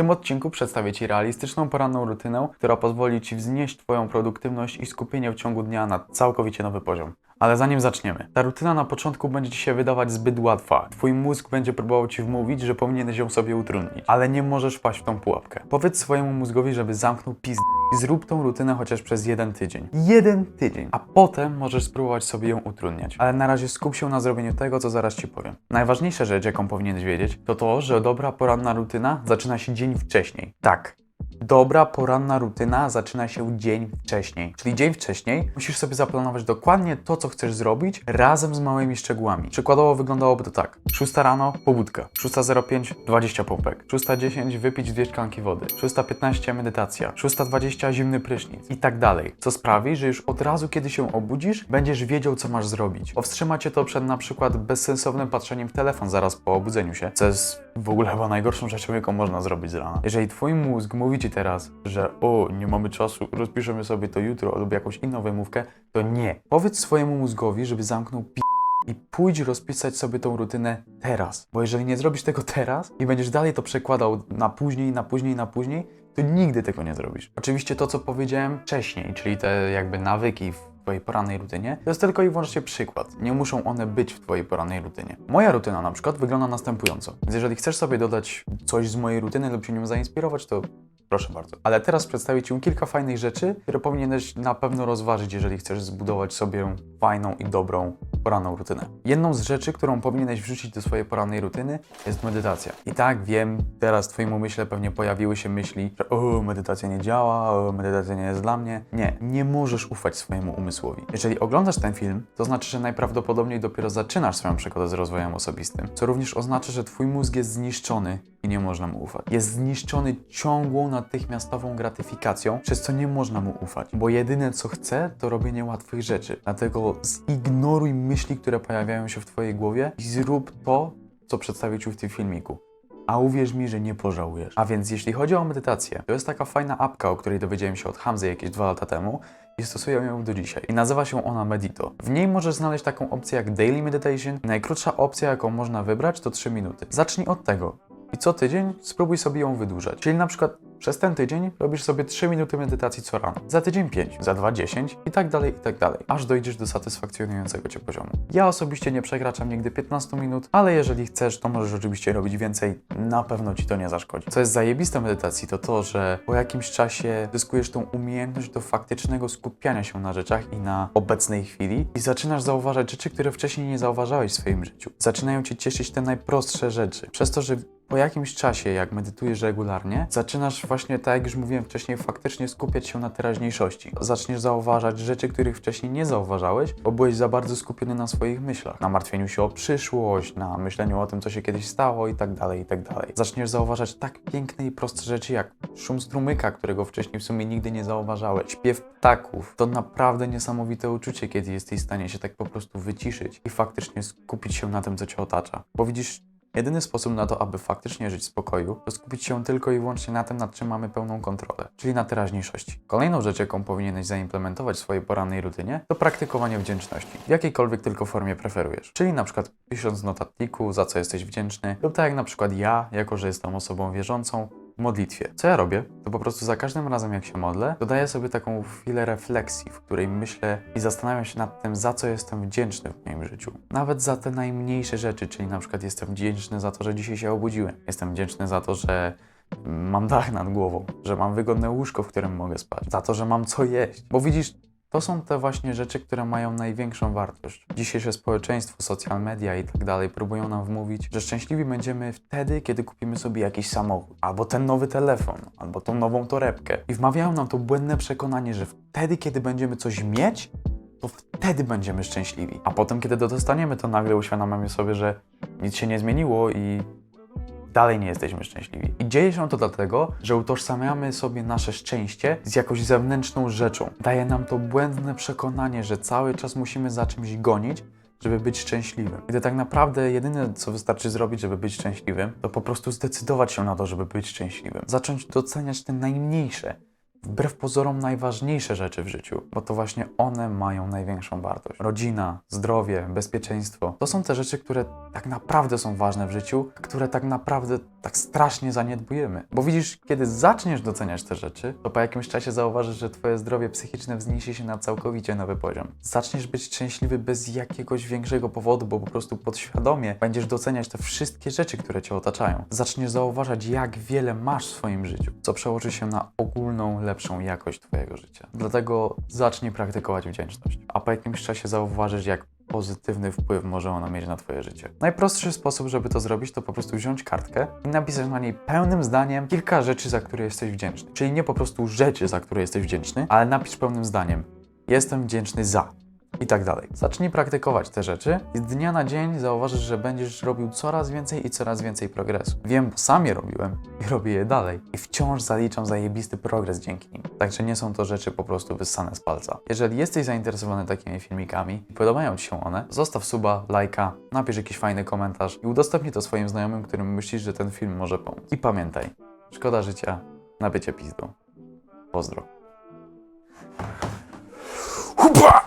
tym odcinku przedstawię Ci realistyczną poranną rutynę, która pozwoli Ci wznieść Twoją produktywność i skupienie w ciągu dnia na całkowicie nowy poziom. Ale zanim zaczniemy, ta rutyna na początku będzie Ci się wydawać zbyt łatwa. Twój mózg będzie próbował Ci wmówić, że powinieneś ją sobie utrudnić, ale nie możesz wpaść w tą pułapkę. Powiedz swojemu mózgowi, żeby zamknął pizd i zrób tą rutynę chociaż przez jeden tydzień. Jeden tydzień. A potem możesz spróbować sobie ją utrudniać. Ale na razie skup się na zrobieniu tego, co zaraz Ci powiem. Najważniejsza rzecz, jaką powinieneś wiedzieć, to to, że dobra poranna rutyna zaczyna się dzień wcześniej. Tak. Dobra poranna rutyna zaczyna się dzień wcześniej. Czyli dzień wcześniej musisz sobie zaplanować dokładnie to, co chcesz zrobić, razem z małymi szczegółami. Przykładowo wyglądałoby to tak. 6 rano pobudka, 6.05 20 pompek, 6.10 wypić dwie szklanki wody, 6.15 medytacja, 6.20 zimny prysznic i tak dalej. Co sprawi, że już od razu, kiedy się obudzisz, będziesz wiedział, co masz zrobić. Powstrzyma cię to przed na przykład bezsensownym patrzeniem w telefon zaraz po obudzeniu się, co jest w ogóle chyba najgorszą rzeczą, jaką można zrobić z rana. Jeżeli twój mózg mówi ci teraz, że o, nie mamy czasu, rozpiszemy sobie to jutro lub jakąś inną wymówkę, to nie. Powiedz swojemu mózgowi, żeby zamknął pi i pójdź rozpisać sobie tą rutynę teraz. Bo jeżeli nie zrobisz tego teraz i będziesz dalej to przekładał na później, na później, na później, to nigdy tego nie zrobisz. Oczywiście to, co powiedziałem wcześniej, czyli te jakby nawyki w Twojej porannej rutynie, to jest tylko i wyłącznie przykład. Nie muszą one być w Twojej porannej rutynie. Moja rutyna na przykład wygląda następująco. Więc jeżeli chcesz sobie dodać coś z mojej rutyny lub się nią zainspirować, to Proszę bardzo. Ale teraz przedstawię Ci kilka fajnych rzeczy, które powinieneś na pewno rozważyć, jeżeli chcesz zbudować sobie fajną i dobrą poranną rutynę. Jedną z rzeczy, którą powinieneś wrzucić do swojej porannej rutyny jest medytacja. I tak wiem, teraz w Twoim umyśle pewnie pojawiły się myśli, że o, medytacja nie działa, o, medytacja nie jest dla mnie. Nie, nie możesz ufać swojemu umysłowi. Jeżeli oglądasz ten film, to znaczy, że najprawdopodobniej dopiero zaczynasz swoją przygodę z rozwojem osobistym, co również oznacza, że Twój mózg jest zniszczony nie można mu ufać. Jest zniszczony ciągłą, natychmiastową gratyfikacją, przez co nie można mu ufać. Bo jedyne co chce, to robienie łatwych rzeczy. Dlatego zignoruj myśli, które pojawiają się w Twojej głowie i zrób to, co przedstawię Ci w tym filmiku. A uwierz mi, że nie pożałujesz. A więc jeśli chodzi o medytację, to jest taka fajna apka, o której dowiedziałem się od Hamzy jakieś dwa lata temu i stosuję ją do dzisiaj. I nazywa się ona Medito. W niej możesz znaleźć taką opcję jak Daily Meditation. Najkrótsza opcja, jaką można wybrać, to 3 minuty. Zacznij od tego. I co tydzień spróbuj sobie ją wydłużać. Czyli na przykład przez ten tydzień robisz sobie 3 minuty medytacji co rano, za tydzień 5, za dwa 10 i tak dalej, i tak dalej, aż dojdziesz do satysfakcjonującego Cię poziomu. Ja osobiście nie przekraczam nigdy 15 minut, ale jeżeli chcesz, to możesz oczywiście robić więcej, na pewno Ci to nie zaszkodzi. Co jest zajebiste medytacji, to to, że po jakimś czasie zyskujesz tą umiejętność do faktycznego skupiania się na rzeczach i na obecnej chwili i zaczynasz zauważać rzeczy, które wcześniej nie zauważałeś w swoim życiu. Zaczynają Cię cieszyć te najprostsze rzeczy. Przez to, że po jakimś czasie, jak medytujesz regularnie, zaczynasz właśnie, tak jak już mówiłem wcześniej, faktycznie skupiać się na teraźniejszości. Zaczniesz zauważać rzeczy, których wcześniej nie zauważałeś, bo byłeś za bardzo skupiony na swoich myślach, na martwieniu się o przyszłość, na myśleniu o tym, co się kiedyś stało i tak dalej, i tak dalej. Zaczniesz zauważać tak piękne i proste rzeczy, jak szum strumyka, którego wcześniej w sumie nigdy nie zauważałeś, śpiew ptaków. To naprawdę niesamowite uczucie, kiedy jesteś w stanie się tak po prostu wyciszyć i faktycznie skupić się na tym, co cię otacza. Bo widzisz, Jedyny sposób na to, aby faktycznie żyć w spokoju, to skupić się tylko i wyłącznie na tym, nad czym mamy pełną kontrolę, czyli na teraźniejszości. Kolejną rzecz, jaką powinieneś zaimplementować w swojej porannej rutynie, to praktykowanie wdzięczności. W jakiejkolwiek tylko formie preferujesz. Czyli na przykład pisząc w notatniku, za co jesteś wdzięczny, lub tak jak na przykład ja, jako że jestem osobą wierzącą, modlitwie. Co ja robię? To po prostu za każdym razem, jak się modlę, dodaję sobie taką chwilę refleksji, w której myślę i zastanawiam się nad tym, za co jestem wdzięczny w moim życiu. Nawet za te najmniejsze rzeczy, czyli na przykład jestem wdzięczny za to, że dzisiaj się obudziłem. Jestem wdzięczny za to, że mam dach nad głową, że mam wygodne łóżko, w którym mogę spać, za to, że mam co jeść. Bo widzisz, to są te właśnie rzeczy, które mają największą wartość. Dzisiejsze społeczeństwo, social media i tak dalej próbują nam wmówić, że szczęśliwi będziemy wtedy, kiedy kupimy sobie jakiś samochód, albo ten nowy telefon, albo tą nową torebkę. I wmawiają nam to błędne przekonanie, że wtedy, kiedy będziemy coś mieć, to wtedy będziemy szczęśliwi. A potem, kiedy to dostaniemy, to nagle uświadamiamy sobie, że nic się nie zmieniło i dalej nie jesteśmy szczęśliwi. I dzieje się to dlatego, że utożsamiamy sobie nasze szczęście z jakąś zewnętrzną rzeczą. Daje nam to błędne przekonanie, że cały czas musimy za czymś gonić, żeby być szczęśliwym. To tak naprawdę jedyne, co wystarczy zrobić, żeby być szczęśliwym, to po prostu zdecydować się na to, żeby być szczęśliwym. Zacząć doceniać te najmniejsze, wbrew pozorom najważniejsze rzeczy w życiu, bo to właśnie one mają największą wartość. Rodzina, zdrowie, bezpieczeństwo to są te rzeczy, które tak naprawdę są ważne w życiu, które tak naprawdę tak strasznie zaniedbujemy. Bo widzisz, kiedy zaczniesz doceniać te rzeczy, to po jakimś czasie zauważysz, że twoje zdrowie psychiczne wzniesie się na całkowicie nowy poziom. Zaczniesz być szczęśliwy bez jakiegoś większego powodu, bo po prostu podświadomie będziesz doceniać te wszystkie rzeczy, które cię otaczają. Zaczniesz zauważać, jak wiele masz w swoim życiu, co przełoży się na ogólną, lepszą jakość twojego życia. Dlatego zacznij praktykować wdzięczność, a po jakimś czasie zauważysz, jak pozytywny wpływ może ona mieć na Twoje życie. Najprostszy sposób, żeby to zrobić, to po prostu wziąć kartkę i napisać na niej pełnym zdaniem kilka rzeczy, za które jesteś wdzięczny. Czyli nie po prostu rzeczy, za które jesteś wdzięczny, ale napisz pełnym zdaniem. Jestem wdzięczny za. I tak dalej. Zacznij praktykować te rzeczy i z dnia na dzień zauważysz, że będziesz robił coraz więcej i coraz więcej progresu. Wiem, bo sam je robiłem i robię je dalej. I wciąż zaliczam zajebisty progres dzięki nim. Także nie są to rzeczy po prostu wyssane z palca. Jeżeli jesteś zainteresowany takimi filmikami i podobają Ci się one, zostaw suba, lajka, napisz jakiś fajny komentarz i udostępnij to swoim znajomym, którym myślisz, że ten film może pomóc. I pamiętaj, szkoda życia na bycie pizdą. Pozdro. Hupa!